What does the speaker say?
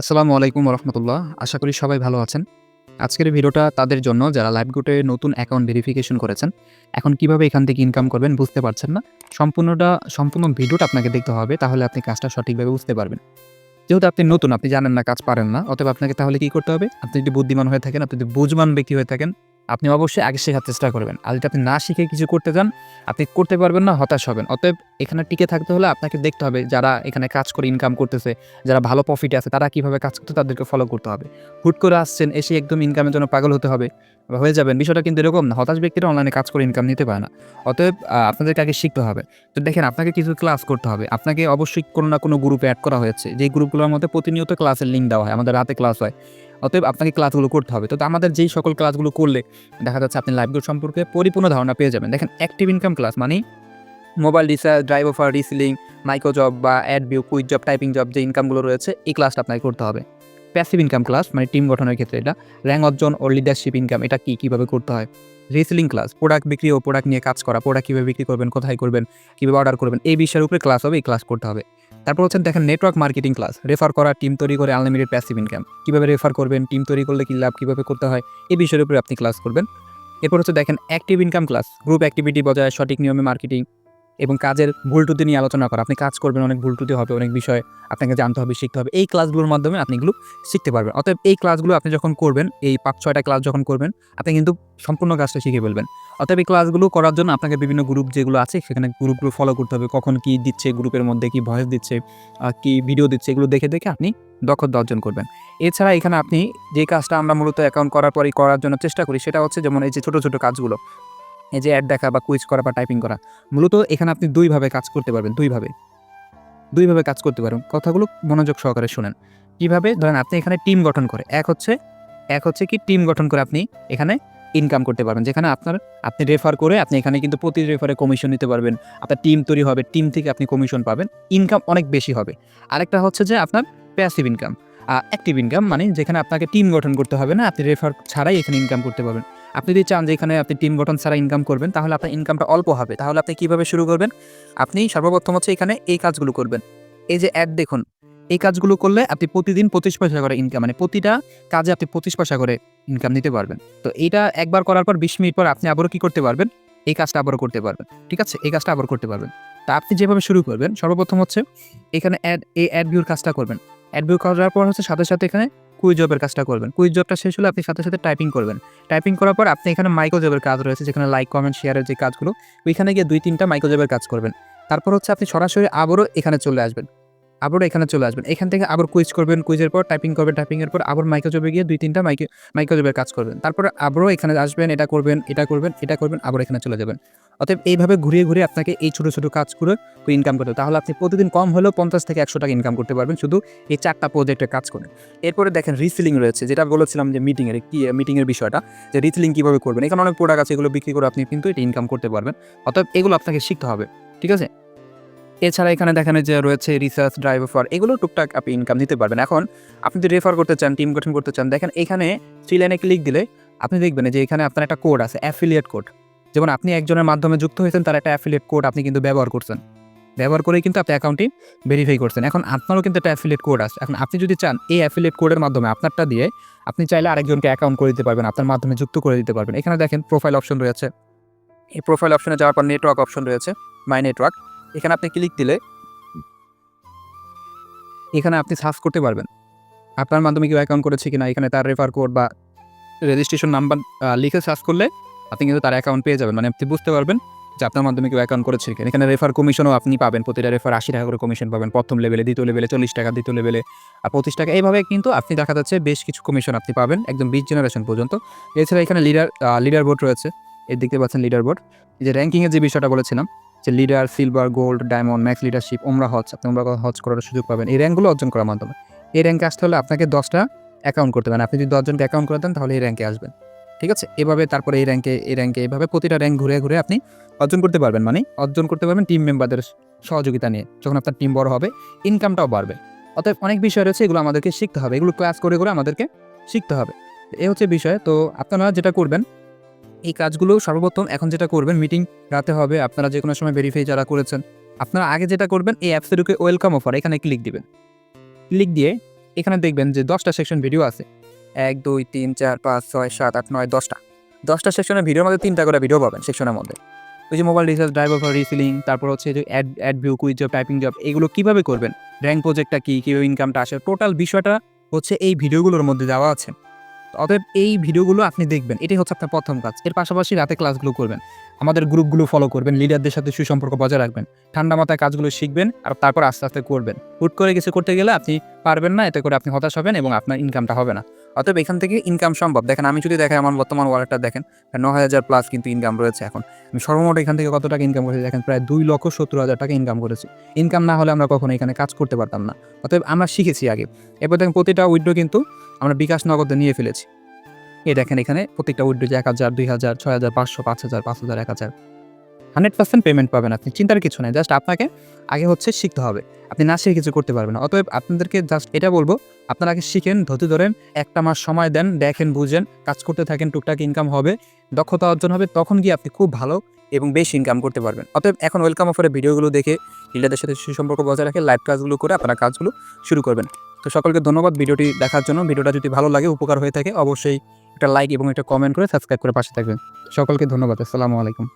আসসালামু আলাইকুম রহমতুল্লাহ আশা করি সবাই ভালো আছেন। আজকের ভিডিওটা তাদের জন্য যারা লাইভ গ্রুপে নতুন অ্যাকাউন্ট ভেরিফিকেশন করেছেন, এখন কীভাবে এখান থেকে ইনকাম করবেন বুঝতে পারছেন না। সম্পূর্ণটা, সম্পূর্ণ ভিডিওটা আপনাকে দেখতে হবে, তাহলে আপনি কাজটা সঠিকভাবে বুঝতে পারবেন। যেহেতু আপনি নতুন, আপনি জানেন না, কাজ পারেন না, অতএব আপনাকে তাহলে কি করতে হবে? আপনি যদি বুদ্ধিমান হয়ে থাকেন, আপনি যদি বুঝমান ব্যক্তি হয়ে থাকেন আপনি অবশ্যই আগে শেখার চেষ্টা করবেন। আর যদি আপনি না শিখে কিছু করতে চান, আপনি করতে পারবেন না, হতাশ হবেন। অতএব এখানে টিকে থাকতে হলে আপনাকে দেখতে হবে যারা এখানে কাজ করে ইনকাম করতেছে, যারা ভালো প্রফিটে আছে, তারা কীভাবে কাজ করতে তাদেরকে ফলো করতে হবে। হুট করে আসছেন, এসে একদম ইনকামের জন্য পাগল হতে হবে। হয়ে যাবেন বিষয়টা কিন্তু এরকম না। হতাশ ব্যক্তিরা অনলাইনে কাজ করে ইনকাম নিতে পারে না। অতএব আপনাদেরকে আগে শিখতে হবে। তো দেখেন, আপনাকে কিছু ক্লাস করতে হবে। আপনাকে অবশ্যই কোনো না কোনো গ্রুপে অ্যাড করা হয়েছে। যেই গ্রুপগুলোর মধ্যে প্রতিনিয়ত ক্লাসের লিঙ্ক দেওয়া হয়। আমাদের রাতে ক্লাস হয়। অতএব, আপনাকে ক্লাসগুলো করতে হবে। তো আমাদের যেই সকল ক্লাসগুলো করলে দেখা যাচ্ছে আপনি লাইভ সম্পর্কে পরিপূর্ণ ধারণা পেয়ে যাবেন। দেখেন অ্যাক্টিভ ইনকাম ক্লাস মানে mobile recharge drive offer reselling micro job বা ad view quick job typing job যে ইনকামগুলো রয়েছে, এই ক্লাসটা আপনাকে করতে হবে। প্যাসিভ ইনকাম ক্লাস মানে টিম গঠনের ক্ষেত্রে এটা র্যাঙ্ক অর্জন ও লিডারশিপ ইনকাম এটা কী, কীভাবে করতে হয়? রিসেলিং ক্লাস প্রোডাক্ট বিক্রি ও প্রোডাক্ট নিয়ে কাজ করা প্রোডাক্ট কীভাবে বিক্রি করবেন, কোথায় করবেন, কীভাবে অর্ডার করবেন, এই বিষয়ের উপরে ক্লাস হবে, এই ক্লাস করতে হবে। তারপর হচ্ছে দেখেন নেটওয়ার্ক মার্কেটিং ক্লাস রেফার করা টিম তৈরি করে আনলিমিটেড প্যাসিভ ইনকাম কীভাবে রেফার করবেন টিম তৈরি করলে কী লাভ, কীভাবে করতে হয়, এই বিষয়ের উপরে আপনি ক্লাস করবেন। এরপর হচ্ছে দেখেন active income class group activity বজায়, সঠিক নিয়মে মার্কেটিং এবং কাজের ভুল টুতি নিয়ে আলোচনা করা। আপনি কাজ করবেন, অনেক ভুল টুতি হবে, অনেক বিষয় আপনাকে জানতে হবে, শিখতে হবে। এই ক্লাসগুলোর মাধ্যমে আপনি এগুলো শিখতে পারবেন। অতএব এই ক্লাসগুলো আপনি যখন করবেন, এই পাঁচ, ছয়টা ক্লাস যখন করবেন, আপনি কিন্তু সম্পূর্ণ কাজটা শিখে ফেলবেন। অতএব এই ক্লাসগুলো করার জন্য আপনাকে বিভিন্ন গ্রুপ যেগুলো আছে, সেখানে গ্রুপগুলো ফলো করতে হবে। কখন কি দিচ্ছে গ্রুপের মধ্যে কি ভয়েস দিচ্ছে কি ভিডিও দিচ্ছে, এগুলো দেখে দেখে আপনি দক্ষতা অর্জন করবেন। এছাড়া এখানে আপনি যে কাজটা আমরা মূলত অ্যাকাউন্ট করার পরই করার জন্য চেষ্টা করি, সেটা হচ্ছে যেমন এই যে ছোটো ছোটো কাজগুলো। এই যে অ্যাড দেখা বা কুইজ করা বা টাইপিং করা, মূলত এখানে আপনি দুইভাবে কাজ করতে পারবেন, দুইভাবে। দুইভাবে কাজ করতে পারবেন। কথাগুলো মনোযোগ সহকারে শুনেন। কীভাবে? ধরেন আপনি এখানে টিম গঠন করে, এক হচ্ছে এক হচ্ছে কি টিম গঠন করে আপনি এখানে ইনকাম করতে পারবেন। যেখানে আপনার, আপনি রেফার করে আপনি এখানে কিন্তু প্রতি রেফারে কমিশন নিতে পারবেন। আপনার টিম তৈরি হবে টিম থেকে আপনি কমিশন পাবেন। ইনকাম অনেক বেশি হবে। আরেকটা হচ্ছে যে আপনার প্যাসিভ ইনকাম অ্যাক্টিভ ইনকাম মানে যেখানে আপনাকে টিম গঠন করতে হবে না, আপনি রেফার ছাড়াই এখানে ইনকাম করতে পারবেন। আপনি যদি চান যে এখানে আপনি টিম গঠন ছাড়া ইনকাম করবেন, তাহলে আপনার ইনকামটা অল্প হবে। তাহলে আপনি কীভাবে শুরু করবেন? আপনি সর্বপ্রথম হচ্ছে এখানে এই কাজগুলো করবেন। এই যে অ্যাড দেখুন, এই কাজগুলো করলে আপনি প্রতিদিন পঁচিশ পয়সা করে ইনকাম মানে প্রতিটা কাজে আপনি পঁচিশ পয়সা করে ইনকাম নিতে পারবেন। তো এইটা একবার করার পর বিশ মিনিট পর আপনি আবারও কি করতে পারবেন? এই কাজটা আবারও করতে পারবেন। ঠিক আছে? এই কাজটা আবার করতে পারবেন। তা আপনি যেভাবে শুরু করবেন, সর্বপ্রথম হচ্ছে এখানে অ্যাড এই অ্যাড ভিউর কাজটা করবেন। অ্যাড ভিউ করার পর হচ্ছে সাথে সাথে এখানে কুইজ জবের কাজটা করবেন। কুইজ জবটা শেষ হলে আপনি সাথে সাথে টাইপিং করবেন। টাইপিং করার পর আপনি এখানে মাইক্রো জবের কাজ রয়েছে, যেখানে লাইক কমেন্ট শেয়ারের যে কাজগুলো, ওইখানে গিয়ে দুই তিনটা মাইক্রো জবের কাজ করবেন। তারপর হচ্ছে আপনি সরাসরি আবারও এখানে চলে আসবেন। আবারও এখানে চলে আসবেন। এখান থেকে আবার কুইজ করবেন কুইজের পর টাইপিং করবেন টাইপিংয়ের পর আবার মাইক্রোজবে গিয়ে দুই তিনটা মাইক্রো মাইক্রোজবের কাজ করবেন। তারপর আবারও এখানে আসবেন, এটা করবেন এটা করবেন এটা করবেন, আবার এখানে চলে যাবেন। অতএব এইভাবে ঘুরিয়ে ঘুরিয়ে আপনাকে এই ছোটো ছোটো কাজ করে ইনকাম করতে। তাহলে আপনি প্রতিদিন কম হলেও পঞ্চাশ থেকে একশো টাকা ইনকাম করতে পারবেন শুধু এই চারটা প্রজেক্টে কাজ করে। এরপরে দেখেন রিসিলিং রয়েছে, যেটা বলেছিলাম যে মিটিংয়ের কি মিটিংয়ের বিষয়টা, যে রিসিলিং কীভাবে করবেন। এখানে অনেক প্রোডাক্ট আছে, এগুলো বিক্রি করে আপনি কিন্তু এটা ইনকাম করতে পারবেন। অতএব এগুলো আপনাকে শিখতে হবে, ঠিক আছে? এছাড়া এখানে দেখেন যে রয়েছে রিসার্চ ড্রাইভ অফার এগুলো টুকটাক আপনি ইনকাম নিতে পারবেন। এখন আপনি যদি রেফার করতে চান টিম গঠন করতে চান, দেখেন এখানে থ্রি লাইনে ক্লিক দিলে আপনি দেখবেন যে এখানে আপনার একটা কোড আছে অ্যাফিলিয়েট কোড যেমন আপনি একজনের মাধ্যমে যুক্ত হয়েছেন, তার একটা অ্যাফিলিয়েট কোড আপনি কিন্তু ব্যবহার করছেন। ব্যবহার করেই কিন্তু আপনি অ্যাকাউন্টটি ভেরিফাই করছেন। এখন আপনারও কিন্তু একটা অ্যাফিলিয়েট কোড আছে। এখন আপনি যদি চান, এই অ্যাফিলিয়েট কোডের মাধ্যমে আপনারটা দিয়ে আপনি চাইলে আরেকজনকে অ্যাকাউন্ট করে দিতে পারবেন, আপনার মাধ্যমে যুক্ত করে দিতে পারবেন। এখানে দেখেন প্রোফাইল অপশন রয়েছে। এই প্রোফাইল অপশনে যাওয়ার পর নেটওয়ার্ক অপশন রয়েছে মাই নেটওয়ার্ক এখানে আপনি ক্লিক দিলে এখানে আপনি সার্চ করতে পারবেন। আপনার মাধ্যমে কেউ অ্যাকাউন্ট করেছে কিনা, এখানে তার রেফার কোড বা রেজিস্ট্রেশন নাম্বার লিখে সার্চ করলে আপনি কিন্তু তার অ্যাকাউন্ট পেয়ে যাবেন। মানে আপনি বুঝতে পারবেন যে আপনার মাধ্যমে কেউ অ্যাকাউন্ট করেছে কিনা। এখানে রেফার কমিশনও আপনি পাবেন। প্রতিটা রেফার আশি টাকা করে কমিশন পাবেন। প্রথম লেভেলে দ্বিতীয় লেভেলে চল্লিশ টাকা, দ্বিতীয় লেভেলে আর পঁচিশ টাকা। এইভাবে কিন্তু আপনি দেখা যাচ্ছে বেশ কিছু কমিশন আপনি পাবেন একদম বিশ জেনারেশন পর্যন্ত। এছাড়া এখানে লিডার লিডার বোর্ড রয়েছে। এই দেখতে পাচ্ছেন লিডার বোর্ড যে র্যাঙ্কিংয়ের যে বিষয়টা বলেছিলাম, যে leader silver gold diamond max leadership ওমরা হজ আপনি ওমরা হজ করার সুযোগ পাবেন। এই র্যাঙ্কগুলো অর্জন করার মাধ্যমে। এই র্যাঙ্কে আসতে হলে আপনাকে দশটা অ্যাকাউন্ট করতে পারেন আপনি যদি দশজনকে অ্যাকাউন্ট করে দেন, তাহলে এই র্যাঙ্কে আসবেন। ঠিক আছে? এভাবে তারপরে এই র্যাঙ্কে এই র্যাঙ্কে এভাবে প্রতিটা র্যাঙ্ক ঘুরে ঘুরে আপনি অর্জন করতে পারবেন। মানে অর্জন করতে পারবেন টিম মেম্বারদের সহযোগিতা নিয়ে। যখন আপনার টিম বড় হবে ইনকামটাও বাড়বে। অতএব অনেক বিষয় রয়েছে, এগুলো আমাদেরকে শিখতে হবে। এগুলো ক্লাস করে করে আমাদেরকে শিখতে হবে। এই হচ্ছে বিষয়। তো আপনারা যেটা করবেন, এই কাজগুলো সর্বপ্রথম এখন যেটা করবেন মিটিং রাতে হবে। আপনারা যে কোনো সময় ভেরিফাই যারা করেছেন, আপনারা আগে যেটা করবেন, এই অ্যাপসে ঢুকে ওয়েলকাম অফার এখানে ক্লিক দিবেন। ক্লিক দিয়ে এখানে দেখবেন যে দশটা সেকশন ভিডিও আছে। এক, দুই, তিন, চার, পাঁচ, ছয়, সাত, আট, নয়, দশটা। দশটা সেকশনের ভিডিওর মধ্যে তিনটা করে ভিডিও পাবেন সেকশনের মধ্যে। ওই যে mobile recharge driver for reselling তারপর হচ্ছে যে ad ad view quiz job typing job এগুলো কীভাবে করবেন? র্যাঙ্ক প্রজেক্টটা কী, কীভাবে ইনকামটা আসে? টোটাল বিষয়টা হচ্ছে এই ভিডিওগুলোর মধ্যে দেওয়া আছে। অতএব এই ভিডিওগুলো আপনি দেখবেন। এটাই হচ্ছে আপনার প্রথম কাজ। এর পাশাপাশি রাতে ক্লাসগুলো করবেন। আমাদের গ্রুপগুলো ফলো করবেন লিডারদের সাথে সুসম্পর্ক বজায় রাখবেন, ঠান্ডা মাথায় কাজগুলো শিখবেন, আর তারপর আস্তে আস্তে করবেন। হুট করে কিছু করতে গেলে আপনি পারবেন না, এতে করে আপনি হতাশ হবেন এবং আপনার ইনকামটা হবে না। অতএব এখান থেকে ইনকাম সম্ভব। দেখেন, আমি যদি দেখেন আমার বর্তমান ওয়ালেটটা দেখেন ন হাজার প্লাস কিন্তু ইনকাম রয়েছে এখন। আমি সর্বমোট এখান থেকে কত টাকা ইনকাম করেছি? দেখেন, প্রায় দুই লক্ষ সত্তর হাজার টাকা ইনকাম করেছি। ইনকাম না হলে আমরা কখনো এখানে কাজ করতে পারতাম না। অতএব আমরা শিখেছি আগে। এরপর দেখেন, প্রতিটা উইড্রো কিন্তু আমরা বিকাশ নগদে নিয়ে ফেলেছি। এই দেখেন এখানে প্রত্যেকটা উইড্রো যে এক হাজার, দুই হাজার, ছয় হাজার, পাঁচশো, পাঁচ হাজার পাঁচ হাজার, এক হাজার। হান্ড্রেড পার্সেন্ট পেমেন্ট পাবেন আপনি, চিন্তার কিছু নেই, জাস্ট আপনাকে আগে হচ্ছে শিখতে হবে। আপনি না শিখে কিছু করতে পারবেন অতএব আপনাদেরকে জাস্ট এটা বলব, আপনারা আগে শিখেন ধরতে ধরেন, একটা মাস সময় দেন, দেখেন, বুঝেন, কাজ করতে থাকেন, টুকটাক ইনকাম হবে, দক্ষতা অর্জন হবে, তখন গিয়ে আপনি খুব ভালো এবং বেশি ইনকাম করতে পারবেন। অতএব এখন ওয়েলকাম অফারে ভিডিওগুলো দেখে লিডারদের সাথে সুসম্পর্ক বজায় রাখে লাইভ কাজগুলো করে আপনারা কাজগুলো শুরু করবেন। তো সকলকে ধন্যবাদ ভিডিওটি দেখার জন্য। ভিডিওটা যদি ভালো লাগে, উপকার হয়ে থাকে, অবশ্যই একটা লাইক এবং একটা কমেন্ট করে সাবস্ক্রাইব করে পাশে থাকবেন। সকলকে ধন্যবাদ, আসসালামু আলাইকুম।